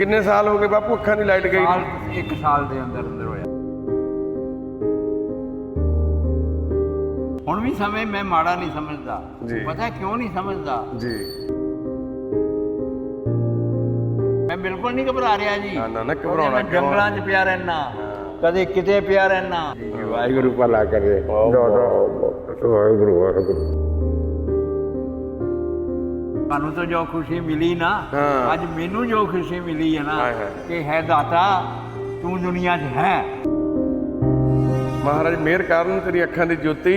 ਕਿੰਨੇ ਸਾਲ ਹੋ ਗਏ ਬਾਪੂ ਅੱਖਾਂ ਦੀ ਲਾਈਟ ਗਈ ਸਾਲ? ਇੱਕ ਸਾਲ ਦੇ ਅੰਦਰ ਅੰਦਰ ਹੋਇਆ। ਹੁਣ ਵੀ ਸਮੇਂ ਮੈਂ ਮਾੜਾ ਨਹੀਂ ਸਮਝਦਾ। ਜੀ। ਪਤਾ ਕਿਉਂ ਨਹੀਂ ਸਮਝਦਾ? ਜੀ। ਮੈਂ ਬਿਲਕੁਲ ਨਹੀਂ ਘਬਰਾ ਰਿਹਾ ਜੀ। ਨਾ, ਨਾ, ਨਾ, ਘਬਰਾਉਣਾ ਮੈਂ ਕਿਉਂ? ਜੰਗਲਾਂ 'ਚ ਪਿਆ ਰਹਿਣਾ ਕਦੇ ਕਿਤੇ ਪਿਆ ਰਹਿਣਾ ਵਾਹਿਗੁਰੂ ਭਲਾ ਕਰੇ। ਵਾਹਿਗੁਰੂ ਵਾਹਿਗੁਰੂ। ਤੁਹਾਨੂੰ ਤਾਂ ਜੋ ਖੁਸ਼ੀ ਮਿਲੀ ਨਾ ਹਾਂ। ਅੱਜ ਮੈਨੂੰ ਜੋ ਖੁਸ਼ੀ ਮਿਲੀ ਹੈ ਨਾ ਹਾਏ ਹਾਏ। ਕਿ ਹੈ ਦਾਤਾ ਤੂੰ ਦੁਨੀਆ 'ਚ ਹੈ। ਮਹਾਰਾਜ ਮਿਹਰ ਕਰਨ ਤੇਰੀ ਅੱਖਾਂ ਦੀ ਜੋਤੀ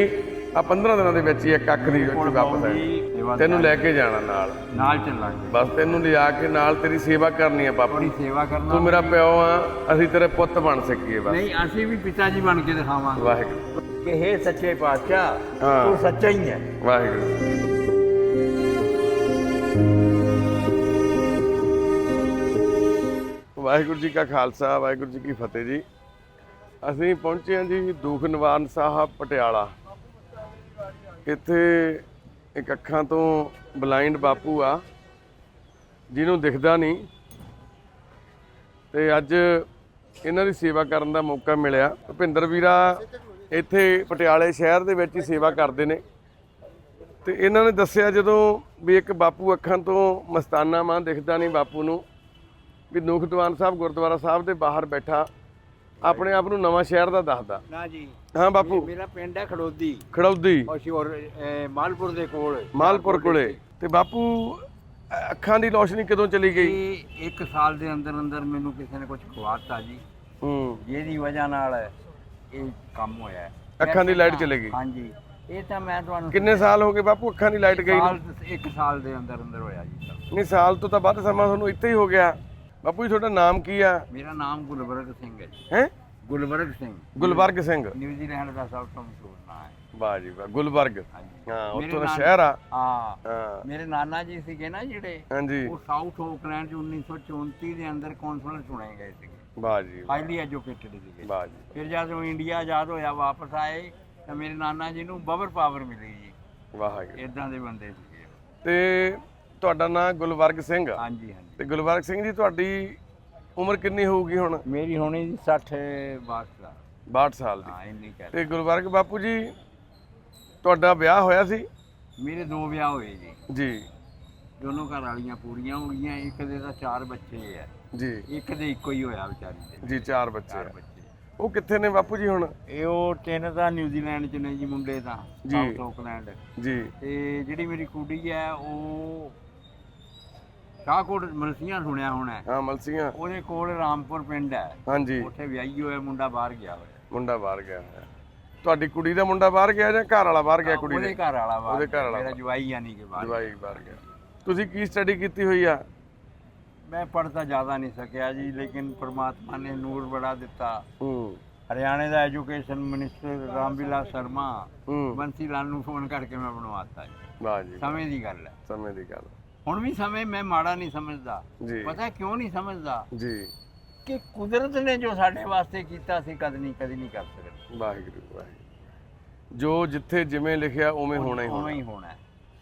ਆ 15 ਦਿਨਾਂ ਦੇ ਵਿੱਚ ਹੀ ਇੱਕ ਅੱਖ ਦੀ ਜੋਤੀ ਵਾਪਸ ਆਈ। ਤੈਨੂੰ ਲੈ ਕੇ ਜਾਣਾ ਨਾਲ। ਨਾਲ ਚੱਲਾਂਗੇ ਬਸ ਤੈਨੂੰ ਲਿਆ ਕੇ ਨਾਲ ਤੇਰੀ ਸੇਵਾ ਕਰਨੀ ਆ ਬਾਪੂ। ਬੜੀ ਸੇਵਾ ਕਰਨਾ ਤੂੰ ਮੇਰਾ ਪਿਓ ਆ ਅਸੀਂ ਤੇਰੇ ਪੁੱਤ ਬਣ ਸਕੀਏ ਬਸ। ਨਹੀਂ ਅਸੀਂ ਵੀ ਪਿਤਾ ਜੀ ਬਣ ਕੇ ਦਿਖਾਵਾਂਗੇ। ਵਾਹਿਗੁਰੂ। ਕਿ ਹੈ ਸੱਚੇ ਪਾਤਸ਼ਾਹ ਹਾਂ। ਤੂੰ ਸੱਚਾ ਹੀ ਹੈ। ਵਾਹਿਗੁਰੂ। ਵਾਹਿਗੁਰੂ ਜੀ ਕਾ ਖਾਲਸਾ, ਵਾਹਿਗੁਰੂ ਜੀ ਕੀ ਫਤਿਹ ਜੀ। ਅਸੀਂ ਪਹੁੰਚੇ ਹਾਂ ਜੀ ਦੁਖ ਨਿਵਾਰਨ ਸਾਹਿਬ ਪਟਿਆਲਾ। ਇੱਥੇ ਇੱਕ ਅੱਖਾਂ ਤੋਂ ਬਲਾਈਂਡ ਬਾਪੂ ਆ, ਜਿਹਨੂੰ ਦਿਖਦਾ ਨਹੀਂ। ਤੇ ਅੱਜ ਇਹਨਾਂ ਦੀ ਸੇਵਾ ਕਰਨ ਦਾ ਮੌਕਾ ਮਿਲਿਆ। ਭੁਪਿੰਦਰ ਵੀਰਾ ਇੱਥੇ ਪਟਿਆਲੇ ਸ਼ਹਿਰ ਦੇ ਵਿੱਚ ਹੀ ਸੇਵਾ ਕਰਦੇ ਨੇ। ਤੇ ਇਹਨਾਂ ਨੇ ਦੱਸਿਆ ਜਦੋਂ ਵੀ ਇੱਕ ਬਾਪੂ ਅੱਖਾਂ ਤੋਂ ਮਸਤਾਨਾ ਮਾਂ ਦਿਖਦਾ ਨਹੀਂ ਬਾਪੂ ਨੂੰ। ਵੀ ਨੂਖਦਵਾਨ ਸਾਹਿਬ ਗੁਰਦੁਆਰਾ ਸਾਹਿਬ ਦੇ ਬਾਹਰ ਬੈਠਾ ਆਪਣੇ ਆਪ ਨੂੰ ਨਵਾਂ ਸ਼ਹਿਰ ਦਾ ਦੱਸਦਾ। ਨਾ ਜੀ। ਹਾਂ ਬਾਪੂ। ਮੇਰਾ ਪਿੰਡ ਹੈ ਖੜੋਦੀ। ਖੜੌਦੀ। ਔਰ ਮਾਲਪੁਰ ਦੇ ਕੋਲ। ਮਾਲਪੁਰ ਕੋਲੇ। ਤੇ ਬਾਪੂ ਅੱਖਾਂ ਦੀ ਰੋਸ਼ਨੀ ਕਦੋਂ ਚਲੀ ਗਈ? ਇੱਕ ਸਾਲ ਦੇ ਅੰਦਰ ਅੰਦਰ ਮੈਨੂੰ ਕਿਸੇ ਨੇ ਕੁਝ ਖਵਾਤਾ ਜੀ। ਹੂੰ। ਜਿਹਦੀ ਵਜ੍ਹਾ ਨਾਲ ਇਹ ਕੰਮ ਹੋਇਆ। ਅੱਖਾਂ ਦੀ ਲਾਈਟ ਚਲੀ ਗਈ। ਹਾਂਜੀ। ਇਹ ਤਾਂ ਮੈਂ ਤੁਹਾਨੂੰ ਕਿੰਨੇ ਸਾਲ ਹੋ ਗਏ ਬਾਪੂ ਅੱਖਾਂ ਦੀ ਲਾਈਟ ਗਈ ਨੂੰ? ਸਾਲ ਇੱਕ ਸਾਲ ਦੇ ਅੰਦਰ ਅੰਦਰ ਹੋਇਆ ਜੀ। ਨਹੀਂ ਸਾਲ ਤੋਂ ਤਾਂ ਵੱਧ ਸਮਾਂ ਤੁਹਾਨੂੰ ਇੱਥੇ ਹੀ ਹੋ ਗਿਆ। ਬਾਪੂ ਜੀ ਤੁਹਾਡਾ ਨਾਮ ਕੀ ਆ? ਮੇਰਾ ਨਾਮ ਗੁਲਬਰਗ ਸਿੰਘ ਹੈ ਜੀ। ਹੈ? ਗੁਲਬਰਗ ਸਿੰਘ। ਗੁਲਬਰਗ ਸਿੰਘ। ਨਿਊਜ਼ੀਲੈਂਡ ਦਾ ਸਭ ਤੋਂ ਮਸ਼ਹੂਰ ਨਾਮ ਹੈ। ਵਾਹ ਜੀ ਵਾਹ ਗੁਲਬਰਗ। ਹਾਂ ਉੱਥੋਂ ਦਾ ਸ਼ਹਿਰ ਆ। ਹਾਂ। ਮੇਰੇ ਨਾਨਾ ਜੀ ਸੀਗੇ ਨਾ ਜਿਹੜੇ ਹਾਂਜੀ। ਉਹ ਸਾਊਥ ਓਕਲੈਂਡ ਚ 1934 ਦੇ ਅੰਦਰ ਕੌਂਸਲਰ ਚੁਣੇ ਗਏ ਸੀਗੇ। ਵਾਹ ਜੀ ਹਾਈਲੀ ਐਜੂਕੇਟਡ ਸੀਗੇ। ਵਾਹ ਜੀ ਫਿਰ ਜਦ ਇੰਡੀਆ ਆਜ਼ਾਦ ਹੋਇਆ ਵਾਪਸ ਆਏ ਤਾਂ ਮੇਰੇ ਨਾਨਾ ਜੀ ਨੂੰ ਬਬਰ ਪਾਵਰ ਮਿਲੀ ਜੀ। ਵਾਹ ਜੀ ਇਦਾਂ ਦੇ ਬੰਦੇ ਸੀਗੇ ਤੇ ਤੁਹਾਡਾ ਨਾਮ ਗੁਲਵਰਗ ਸਿੰਘ। ਆ ਹਾਂਜੀ ਹਾਂਜੀ। ਤੇ ਗੁਲਵਰਗ ਸਿੰਘ ਜੀ ਤੁਹਾਡੀ ਉਮਰ ਕਿੰਨੀ ਹੋਊਗੀ ਹੁਣ? ਮੇਰੀ ਹੋਣੀ ਜੀ 60 ਬਾਸ ਦਾ 62 ਸਾਲ ਦੀ। ਹਾਂ ਇੰਨੀ ਕਹਿ ਤੇ ਗੁਲਵਰਗ ਬਾਪੂ ਜੀ ਤੁਹਾਡਾ ਵਿਆਹ ਹੋਇਆ ਸੀ? ਮੇਰੇ ਦੋ ਵਿਆਹ ਹੋਏ ਜੀ। ਜੀ। ਦੋਨੋਂ ਘਰ ਵਾਲੀਆਂ ਪੂਰੀਆਂ ਹੋ ਗਈਆਂ ਇੱਕ ਦੇ ਤਾਂ ਚਾਰ ਬੱਚੇ ਆ। ਜੀ। ਇੱਕ ਦੇ ਇੱਕੋ ਹੀ ਹੋਇਆ ਵਿਚਾਰੀ ਦੇ। ਜੀ ਚਾਰ ਬੱਚੇ ਚਾਰ ਆ। ਬੱਚੇ ਉਹ ਕਿੱਥੇ ਨੇ ਬਾਪੂ ਜੀ ਹੁਣ? ਇਹ ਉਹ ਤਿੰਨ ਤਾਂ ਨਿਊਜ਼ੀਲੈਂਡ ਚ ਨੇ ਜੀ ਮੁੰਡੇ ਤਾਂ। ਸਾਊਥ ਓਕਲੈਂਡ ਜੀ। ਤੇ ਜਿਹੜੀ ਮੇਰੀ ਕੁੜੀ ਹੈ ਉਹ ਸ਼ਾਹਕੋਟ ਮਲਸੀਆਂ ਸੁਣਿਆ ਹੋਣਾ ਹੈ। ਹਾਂ ਮਲਸੀਆਂ। ਉਹਦੇ ਕੋਲ ਰਾਮਪੁਰ ਪਿੰਡ ਹੈ। ਹਾਂਜੀ। ਉੱਥੇ ਵਿਆਹੀ ਹੋਇਆ ਮੁੰਡਾ ਬਾਹਰ ਗਿਆ ਹੋਇਆ ਮੁੰਡਾ ਬਾਹਰ ਗਿਆ ਹੋਇਆ ਤੁਹਾਡੀ ਕੁੜੀ ਦਾ ਮੁੰਡਾ ਬਾਹਰ ਗਿਆ ਜਾਂ ਘਰ ਵਾਲਾ ਬਾਹਰ ਗਿਆ ਕੁੜੀ ਉਹਦੇ ਦੇ ਘਰ ਵਾਲਾ ਬਾਹਰ ਉਹਦੇ ਘਰ ਵਾਲਾ ਮੇਰਾ ਜਵਾਈ ਯਾਨੀ ਕਿ ਬਾਹਰ ਜਵਾਈ ਬਾਹਰ ਗਿਆ। ਤੁਸੀਂ ਕੀ ਸਟੱਡੀ ਕੀਤੀ ਹੋਈ ਆ? ਮੈਂ ਪੜ੍ਹਤਾ ਜ਼ਿਆਦਾ ਨਹੀਂ ਸਕਿਆ ਜੀ ਲੇਕਿਨ ਪ੍ਰਮਾਤਮਾ ਨੇ ਨੂਰ ਬੜਾ ਦਿੱਤਾ। ਹੂੰ। ਹਰਿਆਣੇ ਦਾ ਐਜੂਕੇਸ਼ਨ ਮਿਨਿਸਟਰ ਰਾਮਵਿਲਾਸ ਸ਼ਰਮਾ ਹੂੰ। ਬੰਸੀ ਲਾਲ ਨੂੰ ਫੋਨ ਕਰਕੇ ਮੈਂ ਬਣਵਾਤਾ ਜੀ। ਵਾਹ ਜੀ ਸਮੇਂ ਦੀ ਗੱਲ ਹੈ। ਸਮੇਂ ਦੀ ਗੱਲ ਹੁਣ ਵੀ ਸਮੇਂ ਮੈਂ ਮਾੜਾ ਨਹੀਂ ਸਮਝਦਾ। ਜੀ। ਪਤਾ ਕਿਉਂ ਨਹੀਂ ਸਮਝਦਾ? ਜੀ। ਕਿ ਕੁਦਰਤ ਨੇ ਜੋ ਸਾਡੇ ਵਾਸਤੇ ਕੀਤਾ ਸੀ ਕਦ ਨਹੀਂ ਕਦੀ ਨਹੀਂ ਕਰ ਸਕਦੇ। ਵਾਹਿਗੁਰੂ ਵਾਹਿਗੁਰੂ। ਜੋ ਜਿੱਥੇ ਜਿਵੇਂ ਲਿਖਿਆ ਉਵੇਂ ਹੋਣਾ ਹੀ ਉਵੇਂ ਹੋਣਾ। ਹੀ ਹੋਣਾ ਹੈ।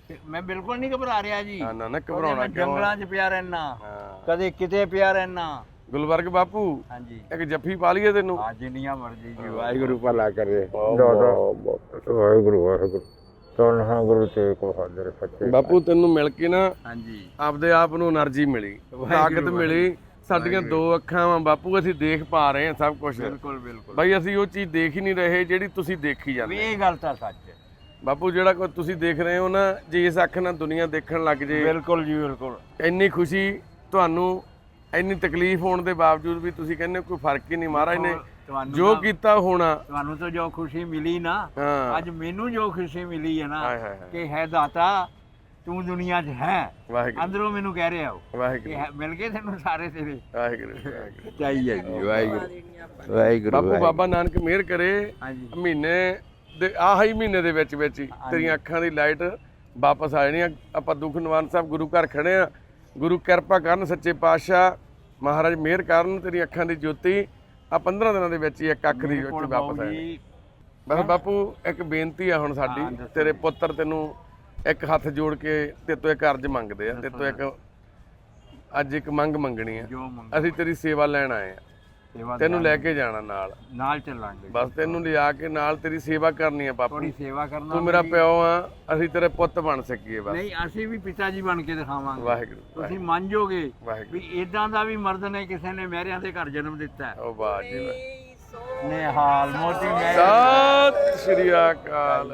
ਤੇ ਮੈਂ ਬਿਲਕੁਲ ਨਹੀਂ ਘਬਰਾ ਰਿਹਾ ਜੀ। ਹਾਂ ਨਾ ਨਾ ਘਬਰਾਉਣਾ ਮੈਂ ਕਿਉਂ? ਆ? ਜੰਗਲਾਂ 'ਚ ਪਿਆ ਰਹਿਣਾ ਹਾਂ। ਕਦੇ ਕਿਤੇ ਪਿਆ ਰਹਿਣਾ ਗੁਲਬਰਗ ਬਾਪੂ ਹਾਂਜੀ। ਇੱਕ ਜੱਫੀ ਪਾ ਲਈਏ ਤੈਨੂੰ। ਆ ਜਿੰਨੀਆਂ ਮਰਜ਼ੀ ਜੀ ਵਾਹਿਗੁਰੂ ਭਲਾ ਕਰੇ। ਵਾਹਿਗੁਰੂ ਵਾਹਿਗੁਰੂ। ਤਨ ਹਾਂ ਗੁਰੂ ਤੇਗ ਬਹਾਦਰ ਸੱਚੇ ਬਾਪੂ ਤੈਨੂੰ ਮਿਲ ਕੇ ਨਾ ਹਾਂਜੀ। ਆਪਦੇ ਆਪ ਨੂੰ એનર્ਜੀ ਮਿਲੀ ਤਾਕਤ ਮਿਲੀ। ਸਾਡੀਆਂ ਦੋ ਅੱਖਾਂ ਵਾਂ ਬਾਪੂ ਅਸੀਂ ਦੇਖ ਪਾ ਰਹੇ ਹਾਂ ਸਭ ਕੁਝ ਬਿਲਕੁਲ ਬਿਲਕੁਲ। ਬਾਈ ਅਸੀਂ ਉਹ ਚੀਜ਼ ਦੇਖ ਹੀ ਨਹੀਂ ਰਹੇ ਜਿਹੜੀ ਤੁਸੀਂ ਦੇਖੀ ਜਾਂਦੇ ਇਹ ਗੱਲ ਤਾਂ ਸੱਚ ਹੈ। ਬਾਪੂ ਜਿਹੜਾ ਕੋ ਤੁਸੀਂ ਦੇਖ ਰਹੇ ਹੋ ਨਾ ਜੇ ਇਸ ਅੱਖ ਨਾਲ ਦੁਨੀਆ ਦੇਖਣ ਲੱਗ ਜੇ ਬਿਲਕੁਲ ਜੀ ਬਿਲਕੁਲ। ਇੰਨੀ ਖੁਸ਼ੀ ਤੁਹਾਨੂੰ ਇੰਨੀ ਤਕਲੀਫ ਹੋਣ ਦੇ ਬਾਵਜੂਦ ਵੀ ਤੁਸੀਂ ਕਹਿੰਦੇ ਕੋਈ ਫ਼ਰਕ ਹੀ ਨਹੀਂ ਮਹਾਰਾਜ ਨੇ ਤੁਹਾਨੂੰ ਜੋ ਕੀਤਾ ਹੋਣਾ। ਤੁਹਾਨੂੰ ਤਾਂ ਜੋ ਖੁਸ਼ੀ ਮਿਲੀ ਨਾ ਹਾਂ। ਅੱਜ ਮੈਨੂੰ ਜੋ ਖੁਸ਼ੀ ਮਿਲੀ ਹੈ ਨਾ ਹਾਏ ਹਾਏ ਹਾਏ। ਕਿ ਹੈ ਦਾਤਾ ਤੂੰ ਦੁਨੀਆ 'ਚ ਹੈ। ਵਾਹਿਗੁਰੂ। ਅੰਦਰੋਂ ਮੈਨੂੰ ਕਹਿ ਰਿਹਾ ਹੋ ਵਾਹਿਗੁਰੂ ਕਿ ਹੈ- ਮਿਲ ਗਏ ਤੈਨੂੰ ਸਾਰੇ ਤੇਰੇ। ਵਾਹਿਗੁਰੂ ਵਾਹਿਗੁਰੂ। ਚਾਹੀਏ ਜੀ ਵਾਹਿਗੁਰੂ। ਵਾਹਿਗੁਰੂ ਬਾਪੂ ਬਾਬਾ ਨਾਨਕ ਮਿਹਰ ਕਰੇ। ਹਾਂਜੀ। ਮਹੀਨੇ ਦੇ ਆਹੀ ਮਹੀਨੇ ਦੇ ਵਿੱਚ ਵਿੱਚ ਹੀ ਤੇਰੀਆਂ ਅੱਖਾਂ ਦੀ ਲਾਈਟ ਵਾਪਸ ਆ ਜਾਣੀ ਆ। ਆਪਾਂ ਦੁੱਖ ਨਿਵਾਰਨ ਸਾਹਿਬ ਗੁਰੂ ਘਰ ਖੜੇ ਆ। ਗੁਰੂ ਕਿਰਪਾ ਕਰਨ ਸੱਚੇ ਪਾਤਸ਼ਾਹ ਮਹਾਰਾਜ ਮਿਹਰ ਕਰਨ ਤੇਰੀ ਅੱਖਾਂ ਦੀ ਜੋਤੀ। ਆ 15 ਦਿਨਾਂ ਦੇ ਵਿੱਚ ਹੀ ਇੱਕ ਅੱਖ ਦੀ ਜੋਤੀ ਵਾਪਸ ਆ ਬਾਊ ਜਾਣੀ। ਜੀ ਬਸ ਬਾਪੂ ਇੱਕ ਬੇਨਤੀ ਆ ਹੁਣ ਸਾਡੀ ਤੇਰੇ ਪੁੱਤਰ ਤੈਨੂੰ ਇੱਕ ਹੱਥ ਜੋੜ ਕੇ ਤੇ ਤੋਂ ਇੱਕ ਅਰਜ਼ ਮੰਗਦੇ ਆ ਤੇ ਤੋਂ ਇੱਕ ਅੱਜ ਇੱਕ ਮੰਗ ਮੰਗਣੀ ਆ। ਅਸੀਂ ਤੇਰੀ ਸੇਵਾ ਲੈਣ ਆਏ ਆ। ਸੇਵਾ ਤੈਨੂੰ ਲੈ ਕੇ ਜਾਣਾ ਨਾਲ। ਨਾਲ ਚੱਲਾਂਗੇ। ਬਸ ਤੈਨੂੰ ਲਿਆ ਕੇ ਨਾਲ ਤੇਰੀ ਸੇਵਾ ਕਰਨੀ ਆ ਬਾਪੂ। ਥੋੜੀ ਸੇਵਾ ਕਰਨਾ ਤੂੰ ਮੇਰਾ ਪਿਓ ਆ ਅਸੀਂ ਤੇਰੇ ਪੁੱਤ ਬਣ ਸਕੀਏ ਬਸ। ਨਹੀਂ ਅਸੀਂ ਵੀ ਪਿਤਾ ਜੀ ਬਣ ਕੇ ਦਿਖਾਵਾਂਗੇ। ਵਾਹਿਗੁਰੂ ਤੁਸੀਂ ਮੰਨ ਜਾਓਗੇ ਵਾਹਿਗੁਰੂ। ਵੀ ਇਦਾਂ ਦਾ ਵੀ ਮਰਦ ਨੇ ਕਿਸੇ ਨੇ ਮਹਿਰਿਆਂ ਦੇ ਘਰ ਜਨਮ ਦਿੱਤਾ ਉਹ ਬਾਤ ਜੀ ਵਾਹ। ਨਿਹਾਲ ਮੋਤੀ ਮੈਂ ਸਤਿ ਸ਼੍ਰੀ ਅਕਾਲ।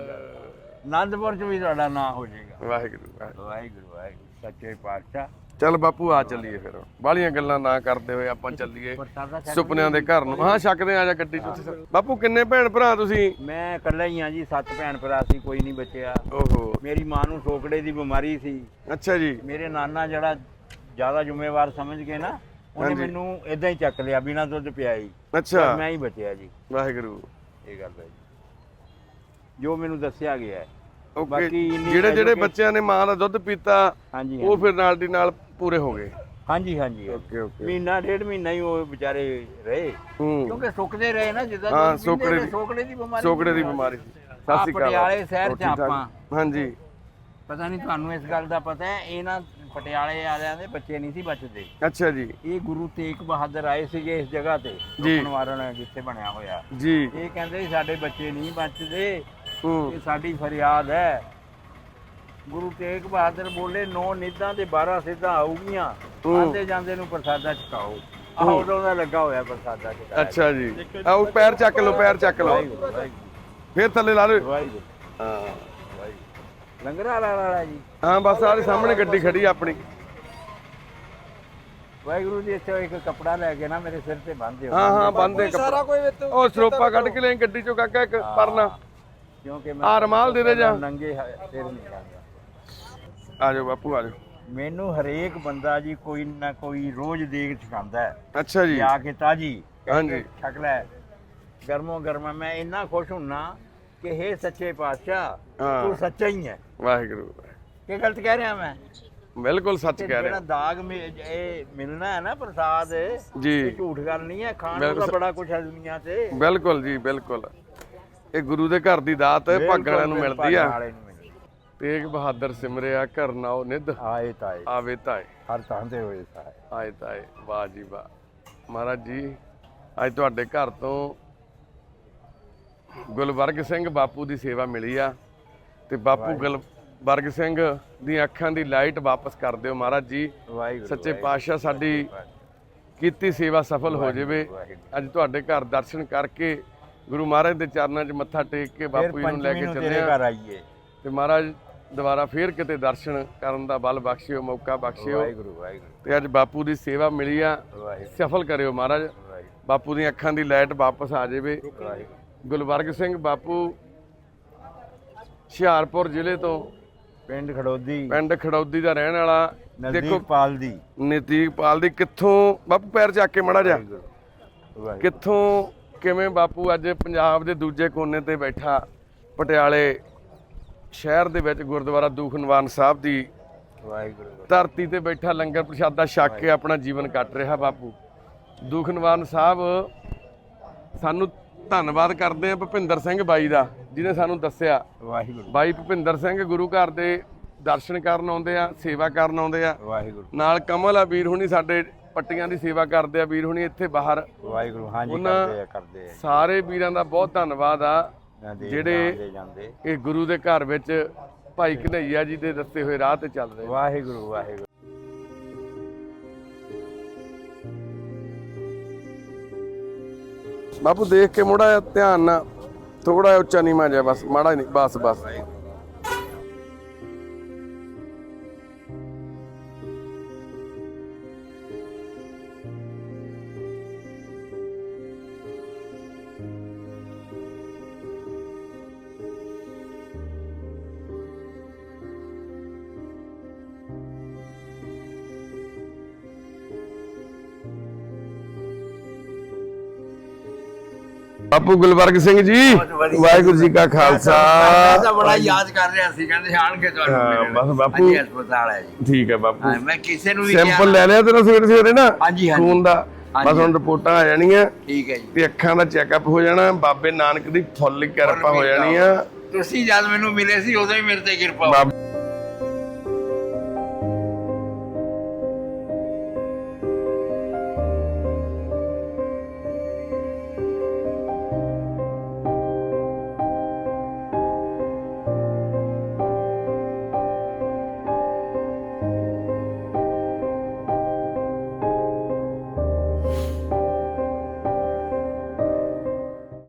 ਆਨੰਦਪੁਰ ਚ ਵੀ ਤੁਹਾਡਾ ਨਾਂ ਹੋ ਜਾਏਗਾ। ਵਾਹਿਗੁਰੂ। ਵਾਹਿਗੁਰੂ ਵਾਹਿਗੁਰੂ। ਸੱਚੇ ਪਾਤਸ਼ਾਹ। ਚੱਲ ਬਾਪੂ ਆ ਚੱਲੀਏ ਫਿਰ। ਬਾਲੀਆਂ ਗੱਲਾਂ ਨਾ ਕਰਦੇ ਹੋਏ ਆਪਾਂ ਚੱਲੀਏ ਸੁਪਨਿਆਂ ਦੇ ਘਰ ਨੂੰ। ਹਾਂ ਛੱਕਦੇ ਆ ਜਾ ਗੱਡੀ ਚ ਉੱਥੇ ਬਾਪੂ ਕਿੰਨੇ ਭੈਣ ਭਰਾ ਤੁਸੀਂ? ਮੈਂ ਇਕੱਲਾ ਹੀ ਆ ਜੀ ਸੱਤ ਭੈਣ ਭਰਾ ਸੀ ਕੋਈ ਨਹੀਂ ਬਚਿਆ। ਓਹੋ। ਮੇਰੀ ਮਾਂ ਨੂੰ ਸੋਕੜੇ ਦੀ ਬਿਮਾਰੀ ਸੀ। ਅੱਛਾ ਜੀ। ਮੇਰੇ ਨਾਨਾ ਜਿਹੜਾ ਜ਼ਿਆਦਾ ਜ਼ਿੰਮੇਵਾਰ ਸਮਝ ਕੇ ਨਾ ਉਹਨੇ। ਮੈਨੂੰ ਇਦਾਂ ਹੀ ਚੱਕ ਲਿਆ ਬਿਨਾਂ ਦੁੱਧ ਪਿਆਈ ਅੱਛਾ। ਮੈਂ ਹੀ ਬਚਿਆ ਜੀ। ਵਾਹਿਗੁਰੂ। ਇਹ ਗੱਲ ਹੈ ਜੀ। ਜੋ ਮੈਨੂੰ ਦੱਸਿਆ ਗਿਆ ਹੈ। ਬਾਕੀ ਜਿਹੜੇ ਜਿਹੜੇ ਬੱਚਿਆਂ ਨੇ ਮਾਂ ਦਾ ਦੁੱਧ ਪੀਤਾ ਉਹ ਫਿਰ ਨਾਲ ਦੀ ਨਾਲ ਪੂਰੇ ਹੋ ਗਏ। ਹਾਂਜੀ ਹਾਂਜੀ। Okay okay. ਮਹੀਨਾ ਡੇਢ ਮਹੀਨਾ ਹੀ ਉਹ ਵਿਚਾਰੇ ਰਹੇ। ਹੂੰ। ਕਿਉਂਕਿ ਸੁੱਕਦੇ ਰਹੇ ਨਾ ਜਿੱਦਾਂ ਹਾਂ, ਦੁੱਧ ਪੀਂਦੇ ਸੋਕੜੇ ਨੇ, ਦੀ- ਸੋਕੜੇ ਦੀ ਬਿਮਾਰੀ ਸੋਕੜੇ ਦੀ ਬਿਮਾਰੀ। ਸੀ ਸਤਿ ਸ਼੍ਰੀ ਅਕਾਲ। ਪਟਿਆਲੇ ਸ਼ਹਿਰ ਹੋਰ ਚ ਠੀਕ ਠਾਕ? ਆਪਾਂ। ਹਾਂਜੀ। ਪਤਾ ਨਹੀਂ ਤੁਹਾਨੂੰ ਇਸ ਗੱਲ ਦਾ ਪਤਾ ਹੈ ਇਹਨਾਂ ਪਟਿਆਲੇ ਵਾਲਿਆਂ ਦੇ ਬੱਚੇ ਨਹੀਂ ਸੀ ਬਚਦੇ। ਅੱਛਾ ਜੀ। ਇਹ ਗੁਰੂ ਤੇਗ ਬਹਾਦਰ ਆਏ ਸੀਗੇ ਇਸ ਜਗ੍ਹਾ ਤੇ ਜੀ। ਜਿੱਥੇ ਬਣਿਆ ਹੋਇਆ। ਜੀ। ਇਹ ਕਹਿੰਦੇ ਸੀ ਸਾਡੇ ਬੱਚੇ ਨਹੀਂ ਬਚਦੇ। ਹੂੰ। ਇਹ ਸਾਡੀ ਫਰਿਆਦ ਹੈ। ਗੁਰੂ ਤੇਗ ਬਹਾਦਰ ਬੋਲੇ ਨੌ ਨਿੱਧਾਂ ਤੇ 12 ਸਿੱਧਾਂ ਆਉਗੀਆਂ। ਆਂਦੇ ਜਾਂਦੇ ਨੂੰ ਪ੍ਰਸਾਦਾ ਛਕਾਓ ਆਹ ਉਦੋਂ ਦਾ ਲੱਗਾ ਹੋਇਆ ਪ੍ਰਸਾਦਾ ਛਕਾਇਆ ਅੱਛਾ ਜੀ। ਆਓ ਪੈਰ ਚੱਕ ਲਓ ਪੈਰ ਚੱਕ ਲਓ। ਫਿਰ ਥੱਲੇ ਲਾ ਲਓ। ਹਾਂ। ਲੰਗਰ ਵਾਲਾ ਜੀ। ਹਾਂ ਬਸ ਆਹ ਸਾਹਮਣੇ ਗੱਡੀ ਖੜੀ ਆ ਆਪਣੀ। ਵਾਹਿਗੁਰੂ ਜੀ ਇੱਥੇ ਇੱਕ ਕਪੜਾ ਲੈ ਕੇ ਨਾ ਮੇਰੇ ਸਿਰ ਤੇ ਬੰਨ੍ਹ ਦਿਓ। ਹਾਂ ਹਾਂ ਬੰਦੇ ਸਾਰਾ ਕੋਈ ਵਿੱਚ ਉਹ ਸਰੋਪਾ ਕੱਢ ਕੇ ਲੈ ਗੱਡੀ ਚੋਂ ਕਾਕਾ ਇੱਕ ਪਰਨਾ। ਕਿਉਂਕਿ ਆਹ ਰੁਮਾਲ ਦੇ ਦੇ ਜਾ। ਨੰਗੇ ਸਿਰ ਨਹੀਂ ਆ ਜਾਓ ਬਾਪੂ ਆ ਜਾਓ ਮੈਨੂੰ ਹਰੇਕ ਬੰਦਾ ਜੀ ਕੋਈ ਨਾ ਕੋਈ ਰੋਜ਼ ਦੇਗ ਛਕਾਉਂਦਾ ਹੈ। ਅੱਛਾ ਜੀ। ਲਿਆ ਕੇ ਤਾਜੀ ਹਾਂਜੀ। ਛਕ ਲੈ। ਗਰਮੋ ਗਰਮਾ ਮੈਂ ਇੰਨਾ ਖੁਸ਼ ਹੁੰਨਾ ਕਿ ਹੇ ਸੱਚੇ ਪਾਤਸ਼ਾਹ ਹਾਂ। ਤੂੰ ਸੱਚਾ ਹੀ ਹੈ। ਵਾਹਿਗੁਰੂ ਕੀ ਗਲਤ ਕਹਿ ਰਿਹਾ ਮੈਂ? ਬਿਲਕੁਲ ਸੱਚ ਤੇ ਕਹਿ ਜਿਹੜਾ ਰਹੇ ਦਾਗ ਮੇ- ਇਹ ਮਿਲਣਾ ਹੈ ਨਾ ਪ੍ਰਸਾਦ ਇਹ ਜੀ। ਝੂਠ ਗੱਲ ਨਹੀਂ ਹੈ ਖਾਣ ਨੂੰ ਤਾਂ ਬੜਾ ਕੁਝ ਹੈ ਦੁਨੀਆ ਤੇ। ਬਿਲਕੁਲ ਜੀ ਬਿਲਕੁਲ। ਇਹ ਗੁਰੂ ਦੇ ਘਰ ਦੀ ਦਾਤ ਹੈ ਭਾਗਾਂ ਵਾਲਿਆਂ ਨੂੰ ਮਿਲਦੀ ਆ। ਵਾਲੇ ਨੂੰ। ਤੇਗ ਬਹਾਦਰ ਸਿਮਰਿਆ ਘਰ ਨਾਉ ਨਿਧ। ਆਏ ਤਾਏ। ਆਵੇ ਤਾਏ। ਹਰ ਤਾਂ ਦੇ ਹੋਏ ਸਾਏ ਆਏ ਤਾਏ ਵਾਹ ਜੀ ਵਾਹ। ਮਹਾਰਾਜ ਜੀ ਅੱਜ ਤੁਹਾਡੇ ਘਰ ਤੋਂ ਗੁਲਵਰਗ ਸਿੰਘ ਬਾਪੂ ਦੀ ਸੇਵਾ ਮਿਲੀ ਆ ਤੇ ਬਾਪੂ ਗੁਲਵਰਗ ਸਿੰਘ ਦੀਆਂ ਅੱਖਾਂ ਦੀ ਲਾਈਟ ਵਾਪਸ ਕਰ ਦਿਓ ਮਹਾਰਾਜ ਜੀ। ਵਾਹਿਗੁਰੂ ਸੱਚੇ ਪਾਤਸ਼ਾਹ ਸਾਡੀ ਕੀਤੀ ਸੇਵਾ ਸਫਲ ਹੋ ਜਾਵੇ। ਅੱਜ ਤੁਹਾਡੇ ਘਰ ਦਰਸ਼ਨ ਕਰਕੇ ਗੁਰੂ ਮਹਾਰਾਜ ਦੇ ਚਰਨਾਂ 'ਚ ਮੱਥਾ ਟੇਕ ਕੇ ਬਾਪੂ ਜੀ ਨੂੰ ਲੈ ਕੇ ਚੱਲੇ ਤੇਰੇ ਆ। ਘਰ ਆਈਏ। ਤੇ ਮਹਾਰਾਜ ਦੁਬਾਰਾ ਫੇਰ ਕਿਤੇ ਦਰਸ਼ਨ ਕਰਨ ਦਾ ਬਲ ਬਖਸ਼ਿਓ ਮੌਕਾ ਬਖਸ਼ਿਓ। ਵਾਹਿਗੁਰੂ ਵਾਹਿਗੁਰੂ। ਤੇ ਅੱਜ ਬਾਪੂ ਦੀ ਸੇਵਾ ਮਿਲੀ ਆ। ਸਫਲ ਕਰਿਓ ਮਹਾਰਾਜ। ਬਾਪੂ ਦੀਆਂ ਅੱਖਾਂ ਦੀ ਲਾਈਟ ਵਾਪਸ ਆ ਜਾਵੇ। ਗੁਲਵਰਗ ਸਿੰਘ ਬਾਪੂ ਹੁਸ਼ਿਆਰਪੁਰ ਜ਼ਿਲ੍ਹੇ ਤੋਂ ਪਿੰਡ ਖੜੋਦੀ। ਪਿੰਡ ਖੜੌਦੀ ਦਾ ਰਹਿਣ ਵਾਲਾ। ਨਜ਼ਦੀਕ ਪਾਲ ਦੀ। ਨਤੀਕਪਾਲ ਦੀ ਕਿੱਥੋਂ? ਬਾਪੂ ਪੈਰ ਚੱਕ ਕੇ ਮੜਾ ਜਾ। ਕਿੱਥੋਂ ਕਿਵੇਂ ਬਾਪੂ ਅੱਜ ਪੰਜਾਬ ਦੇ ਦੂਜੇ ਕੋਨੇ ਤੇ ਬੈਠਾ ਪਟਿਆਲੇ ਸ਼ਹਿਰ ਦੇ ਵਿੱਚ ਗੁਰਦੁਆਰਾ ਦੂਖਨਵਾਨ ਸਾਹਿਬ ਦੀ ਵਾਹਿਗੁਰੂ ਧਰਤੀ ਤੇ ਬੈਠਾ ਲੰਗਰ ਪ੍ਰਸ਼ਾਦਾ ਛਕ ਕੇ ਆਪਣਾ ਜੀਵਨ ਕੱਟ ਰਿਹਾ ਬਾਪੂ। ਦੂਖਨਵਾਨ ਸਾਹਿਬ ਸਾਨੂੰ ਧੰਨਵਾਦ ਕਰਦੇ ਆ ਭੁਪਿੰਦਰ ਸਿੰਘ ਬਾਈ ਦਾ ਜਿਹਨੇ ਸਾਨੂੰ ਦੱਸਿਆ। ਵਾਹਿਗੁਰੂ। ਬਾਈ ਭੁਪਿੰਦਰ ਸਿੰਘ ਗੁਰੂ ਘਰ ਦੇ ਦਰਸ਼ਨ ਕਰਨ ਆਉਂਦੇ ਆ ਸੇਵਾ ਕਰਨ ਆਉਂਦੇ ਆ। ਵਾਹਿਗੁਰੂ। ਨਾਲ ਕਮਲ ਆ ਵੀਰ ਹੁਣੀ ਸਾਡੇ ਪੱਟੀਆਂ ਦੀ ਸੇਵਾ ਕਰਦੇ ਆ ਵੀਰ ਹੁਣੀ ਇੱਥੇ ਬਾਹਰ। ਵਾਹਿਗੁਰੂ ਹਾਂਜੀ ਕਰਦੇ ਆ ਕਰਦੇ ਆ। ਸਾਰੇ ਵੀਰਾਂ ਦਾ ਬਹੁਤ ਧੰਨਵਾਦ ਆ। ਜਿਹੜੇ- ਇਹ ਗੁਰੂ ਦੇ ਘਰ ਵਿੱਚ ਭਾਈ ਕਨਈਆ ਜੀ ਦੇ ਦੱਸੇ ਹੋਏ ਰਾਹ ਤੇ ਚੱਲ ਰਹੇ ਵਾਹਿਗੁਰੂ ਵਾਹਿਗੁਰੂ। ਬਾਪੂ ਦੇਖ ਕੇ ਮੋੜਾ ਜਿਹਾ ਧਿਆਨ ਨਾਲ ਥੋੜਾ ਜਿਹਾ ਉੱਚਾ ਨੀਵਾਂ ਜਾ ਬਸ ਮਾੜਾ ਨਹੀਂ ਬਸ ਬਸ। ਬਾਪੂ ਗੁਲਬਰਗ ਸਿੰਘ ਜੀ ਵਾਹਿਗੁਰੂ ਜੀ ਕਾ ਖਾਲਸਾ। ਤਾਂ ਬੜਾ ਯਾਦ ਕਰ ਰਿਹਾ ਸੀ ਕਹਿੰਦੇ ਆਣਗੇ ਤੁਹਾਨੂੰ ਹਾਂ, ਮਿਲਣ। ਬਸ ਬਾਪੂ- ਹਸਪਤਾਲ ਹੈ ਜੀ। ਠੀਕ ਹੈ ਬਾਪੂ। ਮੈਂ ਕਿਸੇ ਨੂੰ ਵੀ ਸੈਂਪਲ ਲੈ ਲਿਆ ਤੇਰਾ ਸਵੇਰੇ ਸਵੇਰੇ ਨਾ? ਹਾਂਜੀ, ਹਾਂਜੀ। ਖੂਨ ਦਾ। ਬਸ। ਹੁਣ ਰਿਪੋਰਟਾਂ ਆ ਜਾਣੀਆਂ। ਠੀਕ ਹੈ ਜੀ। ਤੇ ਅੱਖਾਂ ਦਾ ਚੈੱਕਅਪ ਹੋ ਜਾਣਾ। ਬਾਬੇ ਨਾਨਕ ਦੀ ਫੁੱਲ ਕਿਰਪਾ ਹੋ ਜਾਣੀ ਆ। ਤੁਸੀਂ ਜਦ ਮੈਨੂੰ ਮਿਲੇ ਸੀ ਉਦੋਂ ਹੀ ਮੇਰੇ ਤੇ ਕਿਰਪਾ